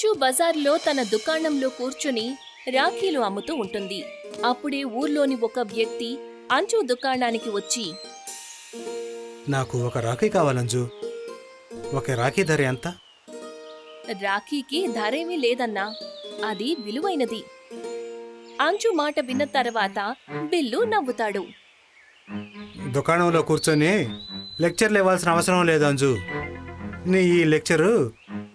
అంచు బజార్లో తన దుకాణంలో కూర్చుని రాఖీలు అమ్ముతూ ఉంటుంది. అప్పుడే ఊర్లోని ఒక వ్యక్తి అంచు దుకాణానికి వచ్చి నాకు ఒక రాఖీ కావాలంజు. ఒక రాఖీ ధర ఎంత? రాఖీకి ధరేమీ లేదన్నా అది విలువైనది. అంచు మాట విన్న తర్వాత బిల్లు నవ్వుతాడు. దుకాణంలో కూర్చొని లెక్చర్లు ఇవ్వాల్సిన అవసరం లేదు అంజు. నీ ఈ లెక్చరు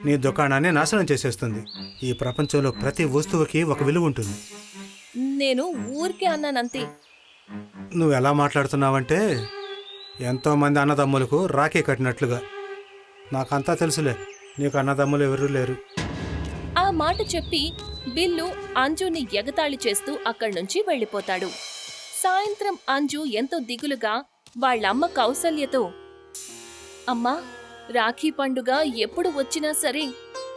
నీ దుకాణాన్ని నాశనం చేసేస్తుంది. ఈ ప్రపంచంలో ప్రతి వస్తువుకి ఒక విలువ ఉంటుంది. నేను ఊరికే అన్నానంతే నువ్వు ఎలా మాట్లాడుతున్నావంటే ఎంతో మంది అన్నదమ్ములకు రాఖీ కట్టినట్లుగా. నాకంతా తెలుసులే నీకు అన్నదమ్ములు ఎవరూ లేరు. ఆ మాట చెప్పి బిల్లు అంజుని ఎగతాళి చేస్తూ అక్కడి నుంచి వెళ్ళిపోతాడు. సాయంత్రం అంజు ఎంతో దిగులుగా వాళ్ళమ్మ కౌసల్యతో అమ్మా రాఖీ పండుగ ఎప్పుడు వచ్చినా సరే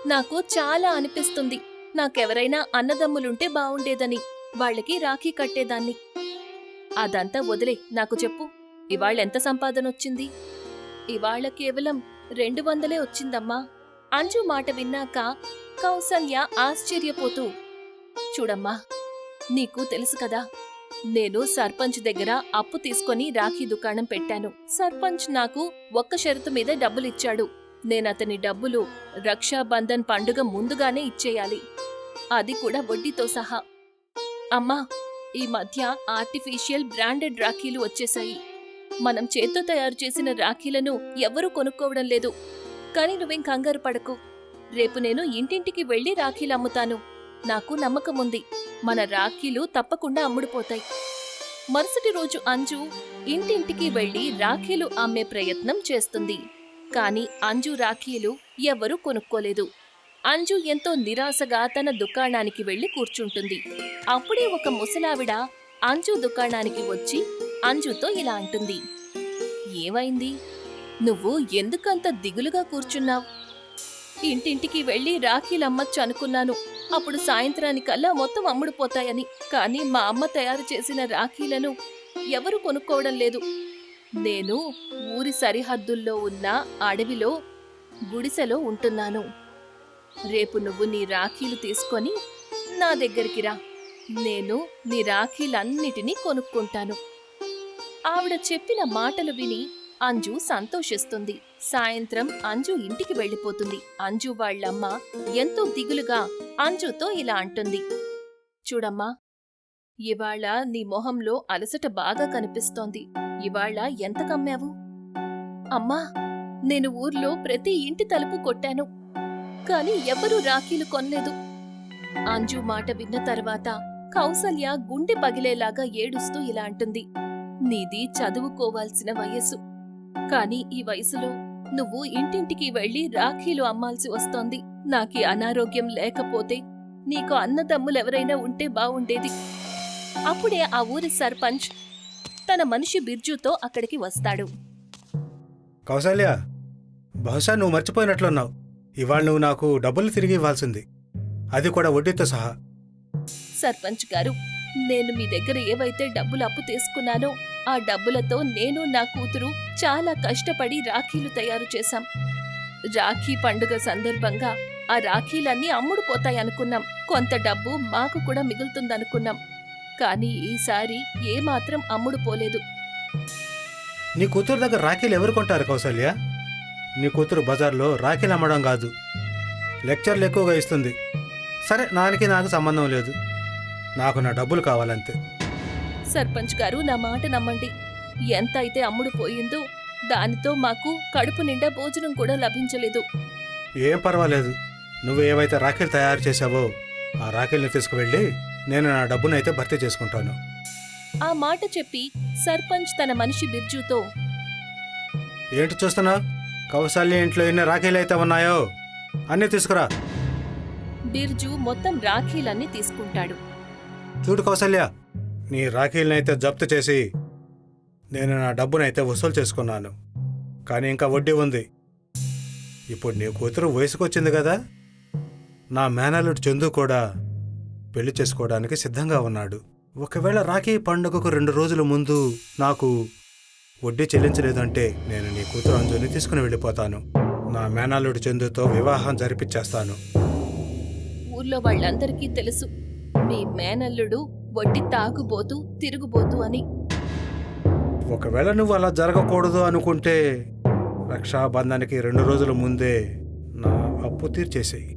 నాకు చాలా అనిపిస్తుంది. నాకెవరైనా అన్నదమ్ములుంటే బావుండేదని వాళ్ళకి రాఖీ కట్టేదాన్ని. అదంతా వదిలే నాకు చెప్పు ఇవాళ్ళెంత సంపాదన వచ్చింది ఇవాళ కేవలం రెండు వందలే వచ్చిందమ్మా. అంజు మాట విన్నాక కౌసల్య ఆశ్చర్యపోతూ చూడమ్మా నీకు తెలుసు కదా నేను సర్పంచ్ దగ్గర అప్పు తీసుకొని రాఖీ దుకాణం పెట్టాను. సర్పంచ్ నాకు ఒక్క షరతు మీద డబ్బులిచ్చాడు. నేనతని డబ్బులు రక్షాబంధన్ పండుగ ముందుగానే ఇచ్చేయాలి. అది కూడా వడ్డీతో సహా. అమ్మా ఈ మధ్య ఆర్టిఫిషియల్ బ్రాండెడ్ రాఖీలు వచ్చేశాయి. మనం చేత్తో తయారు చేసిన రాఖీలను ఎవరూ కొనుక్కోవడం లేదు. కానీ నువ్వేం కంగారు పడకు. రేపు నేను ఇంటింటికి వెళ్ళి రాఖీలు అమ్ముతాను. నాకు నమ్మకం ఉంది మన రాఖీలు తప్పకుండా అమ్ముడుపోతాయి. మరుసటి రోజు అంజు ఇంటింటికి వెళ్ళి రాఖీలు అమ్మే ప్రయత్నం చేస్తుంది. కాని అంజు రాఖీలు ఎవరూ కొనుక్కోలేదు. అంజు ఎంతో నిరాశగా తన దుకాణానికి వెళ్ళి కూర్చుంటుంది. అప్పుడే ఒక ముసలావిడ అంజు దుకాణానికి వచ్చి అంజుతో ఇలా అంటుంది. ఏమైంది? నువ్వు ఎందుకంత దిగులుగా కూర్చున్నావు? ఇంటింటికి వెళ్ళి రాఖీలు అమ్మచ్చు అనుకున్నాను. అప్పుడు సాయంత్రానికల్లా మొత్తం అమ్ముడుపోతాయని. కానీ మా అమ్మ తయారు చేసిన రాఖీలను ఎవరు కొనుక్కోవడం లేదు. నేను ఊరి సరిహద్దుల్లో ఉన్న అడవిలో గుడిసెలో ఉంటున్నాను. రేపు నువ్వు నీ రాఖీలు తీసుకొని నా దగ్గరికి రా. నేను నీ రాఖీలన్నిటినీ కొనుక్కుంటాను. ఆవిడ చెప్పిన మాటలు విని అంజు సంతోషిస్తుంది. సాయంత్రం అంజు ఇంటికి వెళ్ళిపోతుంది. అంజు వాళ్ళమ్మ ఎంతో దిగులుగా అంజుతో ఇలా అంటుంది. చూడమ్మా ఇవాళ నీ మొహంలో అలసట బాగా కనిపిస్తోంది. ఇవాళ ఎంత కమ్మావు? అమ్మా నేను ఊర్లో ప్రతి ఇంటి తలుపు కొట్టాను కాని ఎవరూ రాఖీలు కొనలేదు. అంజు మాట విన్న తర్వాత కౌసల్య గుండె పగిలేలాగా ఏడుస్తూ ఇలా అంటుంది. నీది చదువుకోవాల్సిన వయస్సు కాని ఈ వయసులో నువ్వు ఇంటింటికి వెళ్ళి రాఖీలు అమ్మాల్సి వస్తోంది. నాకీ అనారోగ్యం లేకపోతే నీకు అన్నదమ్ములెవరైనా ఉంటే బావుండేది. అప్పుడే ఆ ఊరి సర్పంచ్ తన మనిషి బిర్జుతో అక్కడికి వస్తాడు. కౌసల్య బహుశా నువ్వు మర్చిపోయినట్లున్నావు. ఇవాళ నువ్వు నాకు డబ్బులు తిరిగి ఇవ్వాల్సింది. అది కూడా వడ్డీతో సహా. సర్పంచ్ గారు నేను మీ దగ్గర ఏవైతే డబ్బులు అప్పు తీసుకున్నానో ఆ డబ్బులతో నేను నా కూతురు చాలా కష్టపడి రాఖీలు తయారు చేశాం. రాఖీ పండుగ సందర్భంగా ఆ రాఖీలన్నీ అమ్ముడుపోతాయనుకున్నాం. కొంత డబ్బు మాకు కూడా మిగులుతుందనుకున్నాం. కానీ ఈసారి ఏమాత్రం అమ్ముడుపోలేదు. నీ కూతురు దగ్గర రాఖీలు ఎవరు కొంటారు కౌసల్య? నీ కూతురు బజార్లో రాఖీలు అమ్మడం కాదు. లెక్చర్లు ఎక్కువగా ఇస్తుంది. సరే నానికి నాకు సంబంధం లేదు. నాకు నా డబ్బులు కావాలంతే. సర్పంచ్ గారు నా మాట నమ్మండి. ఎంత అయితే అమ్ముడుపోయిందో దానితో మాకు కడుపు నిండా భోజనం కూడా లభించలేదు. ఏం పర్వాలేదు. నువ్వు ఏవైతే రాఖీలు తయారు చేశావో ఆ రాఖీల్ని తీసుకువెళ్ళి నేను నా డబ్బునైతే భర్తీ చేసుకుంటాను. ఆ మాట చెప్పి సర్పంచ్ తన మనిషి బిర్జుతో ఏంటి చూస్తున్నావు కౌసల్య ఇంట్లో ఎన్ని రాఖీలు అయితే ఉన్నాయో అన్నీ తీసుకురా. బిర్జు మొత్తం రాఖీలన్నీ తీసుకుంటాడు. చూడు కౌసల్య నీ రాఖీలనైతే జప్తు చేసి నేను నా డబ్బునైతే వసూలు చేసుకున్నాను. కానీ ఇంకా వడ్డీ ఉంది. ఇప్పుడు నీ కూతురు వయసుకొచ్చింది కదా. నా మేనల్లుడు చందు కూడా పెళ్ళి చేసుకోవడానికి సిద్ధంగా ఉన్నాడు. ఒకవేళ రాఖీ పండుగకు రెండు రోజుల ముందు నాకు వడ్డీ చెల్లించలేదంటే నేను నీ కూతురు అంజుని తీసుకుని వెళ్ళిపోతాను. నా మేనల్లుడు చందుతో వివాహం జరిపించేస్తాను ఊర్లో వాళ్ళందరికీ తెలుసు. మీ మేనల్లుడు వడ్డీ తాగుబోతూ తిరుగుబోతూ అని. ఒకవేళ నువ్వు అలా జరగకూడదు అనుకుంటే రక్షాబంధానికి రెండు రోజుల ముందే నా అప్పు తీర్చేసేయి.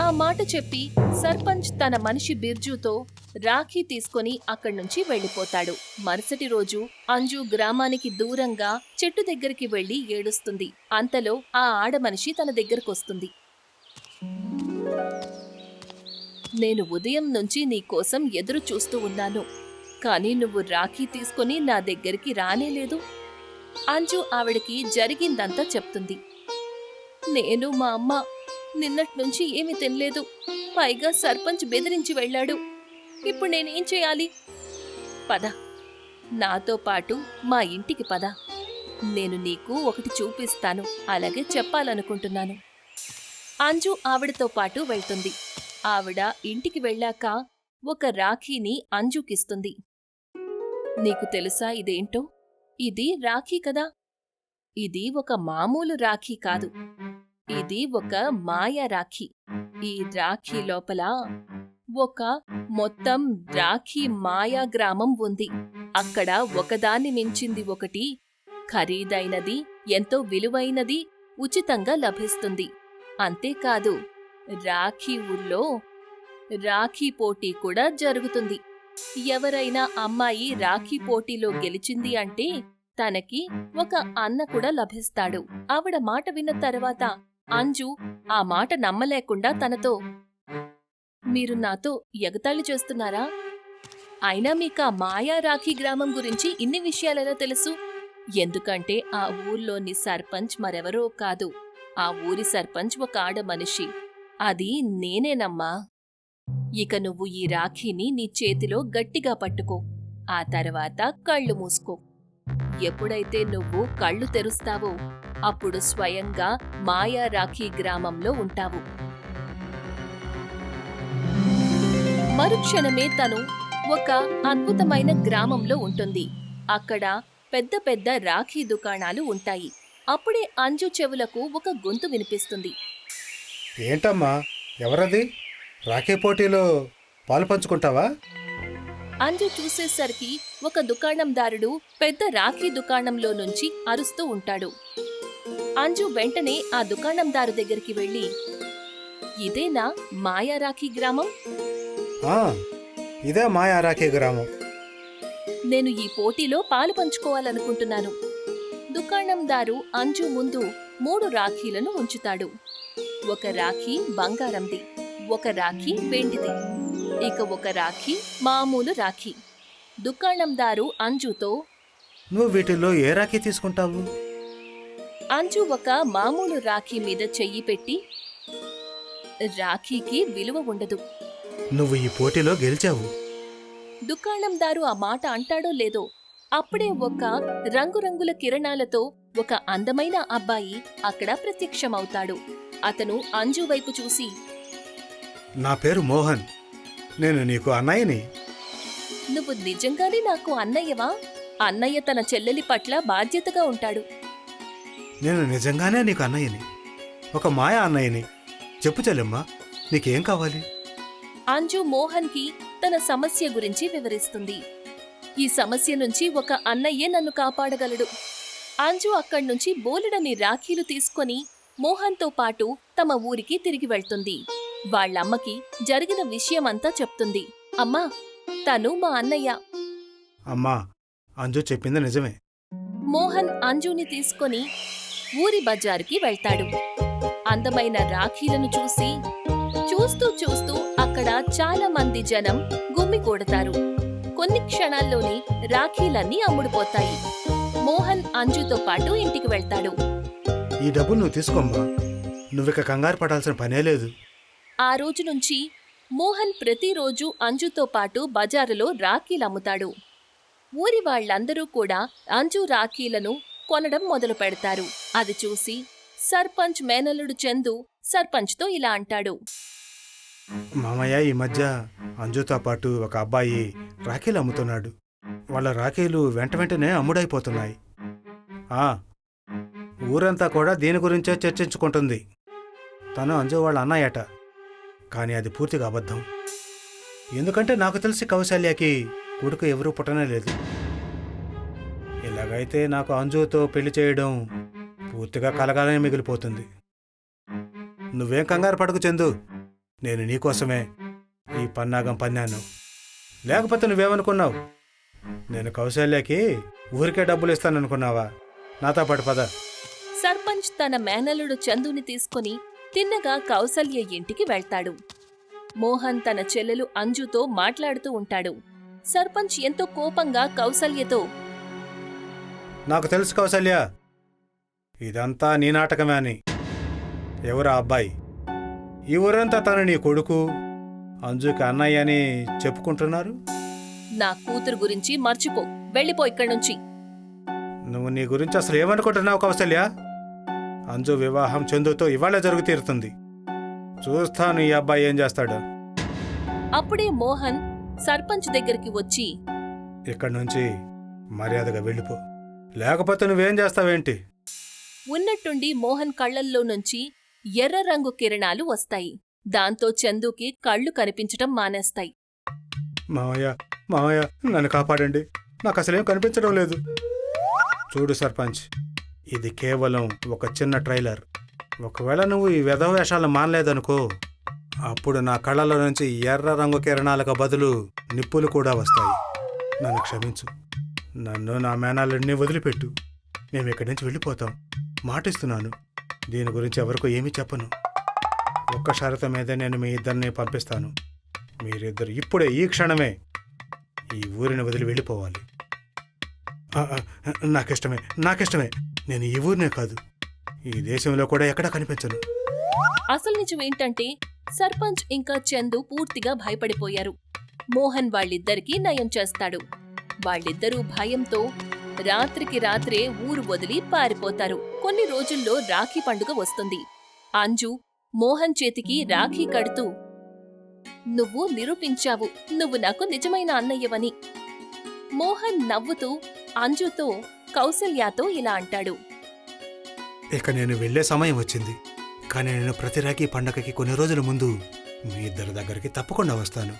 ఆ మాట చెప్పి సర్పంచ్ తన మనిషి బిర్జుతో రాఖీ తీసుకొని అక్కడి నుంచి వెళ్ళిపోతాడు. మరుసటి రోజు అంజు గ్రామానికి దూరంగా చెట్టు దగ్గరికి వెళ్ళి ఏడుస్తుంది. అంతలో ఆ ఆడమనిషి తన దగ్గరకొస్తుంది. నేను ఉదయం నుంచి నీ కోసం ఎదురు చూస్తూ ఉన్నాను. కానీ నువ్వు రాఖీ తీసుకొని నా దగ్గరికి రానేలేదు అంజు ఆవిడకి జరిగిందంతా చెప్తుంది. నేను మా అమ్మ నిన్నటి నుంచి ఏమీ తినలేదు. పైగా సర్పంచ్ బెదిరించి వెళ్ళాడు. ఇప్పుడు నేనేం చేయాలి? పద. నాతో పాటు మా ఇంటికి పద. నేను నీకు ఒకటి చూపిస్తాను. అలాగే చెప్పాలనుకుంటున్నాను. అంజు ఆవిడతో పాటు వెళ్తుంది. ఆవిడ ఇంటికి వెళ్ళాక ఒక రాఖీని అంజుకిస్తుంది. నీకు తెలుసా ఇదేంటో? ఇది రాఖీ కదా? ఇది ఒక మామూలు రాఖీ కాదు. ఇది ఒక మాయా రాఖీ. ఈ రాఖీ లోపల ఒక మొత్తం రాఖీ మాయా గ్రామం ఉంది. అక్కడ ఒకదాన్ని మించింది ఒకటి ఖరీదైనది ఎంతో విలువైనది ఉచితంగా లభిస్తుంది. అంతేకాదు రాఖీ ఊర్లో రాఖీ పోటీ కూడా జరుగుతుంది. ఎవరైనా అమ్మాయి రాఖీ పోటీలో గెలిచింది అంటే తనకి ఒక అన్న కూడా లభిస్తాడు. ఆవిడ మాట విన్న తర్వాత అంజు ఆ మాట నమ్మలేకుండా తనతో మీరు నాతో ఎగతాళి చేస్తున్నారా? అయినా మీకు ఆ మాయా రాఖీ గ్రామం గురించి ఇన్ని విషయాలెలా తెలుసు? ఎందుకంటే ఆ ఊర్లోని సర్పంచ్ మరెవరో కాదు. ఆ ఊరి సర్పంచ్ ఒక ఆడ మనిషి. అది నేనేనమ్మా. ఇక నువ్వు ఈ రాఖీని నీ చేతిలో గట్టిగా పట్టుకో. ఆ తర్వాత కళ్ళు మూసుకో. ఎప్పుడైతే నువ్వు కళ్ళు తెరుస్తావో అప్పుడు స్వయంగా మాయా రాఖీ గ్రామంలో ఉంటావు. మరుక్షణమే తను ఒక అద్భుతమైన గ్రామంలో ఉంటుంది. అక్కడ పెద్ద పెద్ద రాఖీ దుకాణాలు ఉంటాయి. అప్పుడే అంజు చెవులకు ఒక గొంతు వినిపిస్తుంది. ఏంటమ్మా? ఎవరది? రాఖీ పోటీలో పాలు పంచుకుంటావా? అంజు చూసేసరికి ఒక దుకాణందారుడు పెద్ద రాఖీ దుకాణంలో నుంచి అరుస్తూ ఉంటాడు. అంజు వెంటనే ఆ దుకాణందారు దగ్గరికి వెళ్ళి ఇదేనా మాయా రాఖీ గ్రామం? ఇదే మాయా రాఖీ గ్రామం. నేను ఈ పోటీలో పాలు పంచుకోవాలనుకుంటున్నాను. దుకాణందారు అంజు ముందు మూడు రాఖీలను ఉంచుతాడు. ఒక రాఖీ బంగారంది ఒక రాఖీ వెండిది. ఇక ఒక రాఖీ మామూలు రాఖీ. దుకాణందారు అంజుతో నువ్వు వీటిల్లో ఏ రాఖీ తీసుకుంటావు? అంజు ఒక మామూలు రాఖీ మీద చెయ్యి పెట్టి రాఖీకి విలువ ఉండదు. నువ్వు ఈ పోటీలో గెలిచావు. దుకాణందారు ఆ మాట అంటాడో లేదో అప్పుడే ఒక రంగురంగుల కిరణాలతో ఒక అందమైన అబ్బాయి అక్కడ ప్రత్యక్షమవుతాడు. అతను అంజు వైపు చూసి నా పేరు మోహన్. నేను నీకు అన్నయ్యని. నువ్వు నిజంగానే నాకు అన్నయ్యవా? అన్నయ్య తన చెల్లెలి పట్ల బాధ్యతగా ఉంటాడు. నేను నిజంగానే నీకు అన్నయ్యని. ఒక మాయా అన్నయ్యని. చెప్పు చెల్లెమ్మా నీకేం కావాలి? అంజు మోహన్కి తన సమస్య గురించి వివరిస్తుంది. ఈ సమస్య నుంచి ఒక అన్నయ్యే నన్ను కాపాడగలడు. అంజు అక్కడి నుంచి బోలెడని రాఖీలు తీసుకొని మోహన్తో పాటు తమ ఊరికి తిరిగి వెళ్తుంది. వాళ్ళమ్మకి జరిగిన విషయమంతా చెప్తుంది. అమ్మా తను మా అన్నయ్య. అమ్మా అంజు చెప్పింది నిజమే. మోహన్ అంజుని తీసుకొని ఊరి బజారుకి వెళ్తాడు. అందమైన రాఖీలను చూసి చూస్తూ చూస్తూ అక్కడ చాలా మంది జనం గుమ్మికూడతారు కొన్ని క్షణాల్లోనే రాఖీలన్నీ అమ్ముడుపోతాయి. మోహన్ అంజుతో పాటు ఇంటికి వెళ్తాడు. ఈ డబ్బులు నువ్వు తీసుకోమ్మా. నువ్విక కంగారు పడాల్సిన పనే లేదు. ఆ రోజు నుంచి మోహన్ ప్రతిరోజు అంజుతో పాటు బజారులో రాఖీలు అమ్ముతాడు. ఊరి వాళ్ళందరూ కూడా అంజు రాఖీలను కొనడం మొదలు పెడతారు. అది చూసి సర్పంచ్ మేనల్లుడు చందు సర్పంచ్తో ఇలా అంటాడు. మామయ్య ఈ మధ్య అంజుతో పాటు ఒక అబ్బాయి రాఖీలు అమ్ముతున్నాడు. వాళ్ళ రాఖీలు వెంట వెంటనే అమ్ముడైపోతున్నాయి. ఆ ఊరంతా కూడా దీని గురించే చర్చించుకుంటుంది. తను అంజు వాళ్ళ అన్నయ్యట. కానీ అది పూర్తిగా అబద్ధం. ఎందుకంటే నాకు తెలిసి కౌశల్యకి కొడుకు ఎవరూ పుట్టనే లేదు. ఇలాగైతే నాకు అంజుతో పెళ్ళి చేయడం పూర్తిగా కలగాలని మిగిలిపోతుంది. నువ్వేం కంగారు పడకు చెందు. నేను నీకోసమే ఈ పన్నాగం పన్నాను. లేకపోతే నువ్వేమనుకున్నావు? నేను కౌశల్యకి ఊరికే డబ్బులు ఇస్తాననుకున్నావా? నాతో పాటు పద. సర్పంచ్ తన మేనల్లుడు చందుని తీసుకుని తిన్నగా కౌసల్య ఇంటికి వెళ్తాడు. మోహన్ తన చెల్లెలు అంజుతో మాట్లాడుతూ ఉంటాడు. సర్పంచ్ ఎంతో కోపంగా కౌసల్యతో నాకు తెలుసు కౌసల్య. ఇదంతా నీ నాటకమే అని. ఎవరా అబ్బాయి? ఈ ఊరంతా తను నీ కొడుకు అంజుకి అన్నయ్య అని చెప్పుకుంటున్నారు? నా కూతురు గురించి మర్చిపో. వెళ్ళిపో ఇక్కడి నుంచి నువ్వు నీ గురించి అసలు ఏమనుకుంటున్నావు కౌసల్య? అంజు వివాహం చందుతో ఇవాళ జరుగు తీరుతుంది. చూస్తాను ఈ అబ్బాయి ఏం చేస్తాడు. అప్పుడే మోహన్ సర్పంచ్ దగ్గరికి వచ్చి ఇక్కడి నుంచి మర్యాదగా వెళ్ళిపో. లేకపోతే నువ్వేం చేస్తావేంటి? ఉన్నట్టుండి మోహన్ కళ్ళల్లో నుంచి ఎర్ర రంగు కిరణాలు వస్తాయి. దాంతో చందుకి కళ్ళు కనిపించటం మానేస్తాయి. మామయ్య మామయ్య నన్ను కాపాడండి. నాకు అసలేం కనిపించడం లేదు. చూడు సర్పంచ్ ఇది కేవలం ఒక చిన్న ట్రైలర్. ఒకవేళ నువ్వు ఈ వెధ మానలేదనుకో అప్పుడు నా కళ్ళలో నుంచి ఎర్ర రంగు కిరణాలకు బదులు నిప్పులు కూడా వస్తాయి. నన్ను క్షమించు. నన్ను నా మేనాలన్నీ వదిలిపెట్టు. మేము ఇక్కడి నుంచి వెళ్ళిపోతాం. మాటిస్తున్నాను. దీని గురించి ఎవరికో ఏమీ చెప్పను. ఒక్క షరత మీద నేను మీ ఇద్దరిని పంపిస్తాను. మీరిద్దరు ఇప్పుడే ఈ క్షణమే ఈ ఊరిని వదిలి వెళ్ళిపోవాలి. నాకిష్టమే నాకిష్టమే. నేను ఈ ఊరినే కాదు. ఈ దేశంలో కూడా ఎక్కడా కనిపించను. అసలు నిజం ఏంటంటే సర్పంచ్ ఇంకా చందు పూర్తిగా భయపడిపోయారు. మోహన్ వాళ్ళిద్దరికీ నయం చేస్తాడు. వాళ్ళిద్దరూ భయంతో రాత్రికి రాత్రే ఊరు వదిలి పారిపోతారు. కొన్ని రోజుల్లో రాఖీ పండుగ వస్తుంది. అంజు మోహన్ చేతికి రాఖీ కడుతూ నువ్వు నిరూపించావు. నువ్వు నాకు నిజమైన అన్నయ్యవని. మోహన్ నవ్వుతూ అంజుతో కౌసల్యాతో ఇలా అంటాడు. ఇక నేను వెళ్ళే సమయం వచ్చింది. కానీ నేను ప్రతి రాఖీ పండగకి కొన్ని రోజుల ముందు మీ ఇద్దరి దగ్గరికి తప్పకుండా వస్తాను.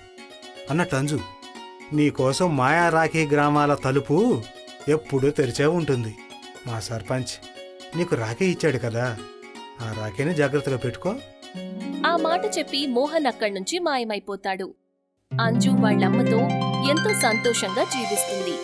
అన్నట్టు అంజు నీకోసం మాయా రాఖీ గ్రామాల తలుపు ఎప్పుడూ తెరిచే ఉంటుంది. మా సర్పంచ్ నీకు రాఖీ ఇచ్చాడు కదా ఆ రాఖీని జాగ్రత్తగా పెట్టుకో. ఆ మాట చెప్పి మోహన్ అక్కడి నుంచి మాయమైపోతాడు. అంజు వాళ్ళమ్మతో ఎంతో సంతోషంగా జీవిస్తుంది.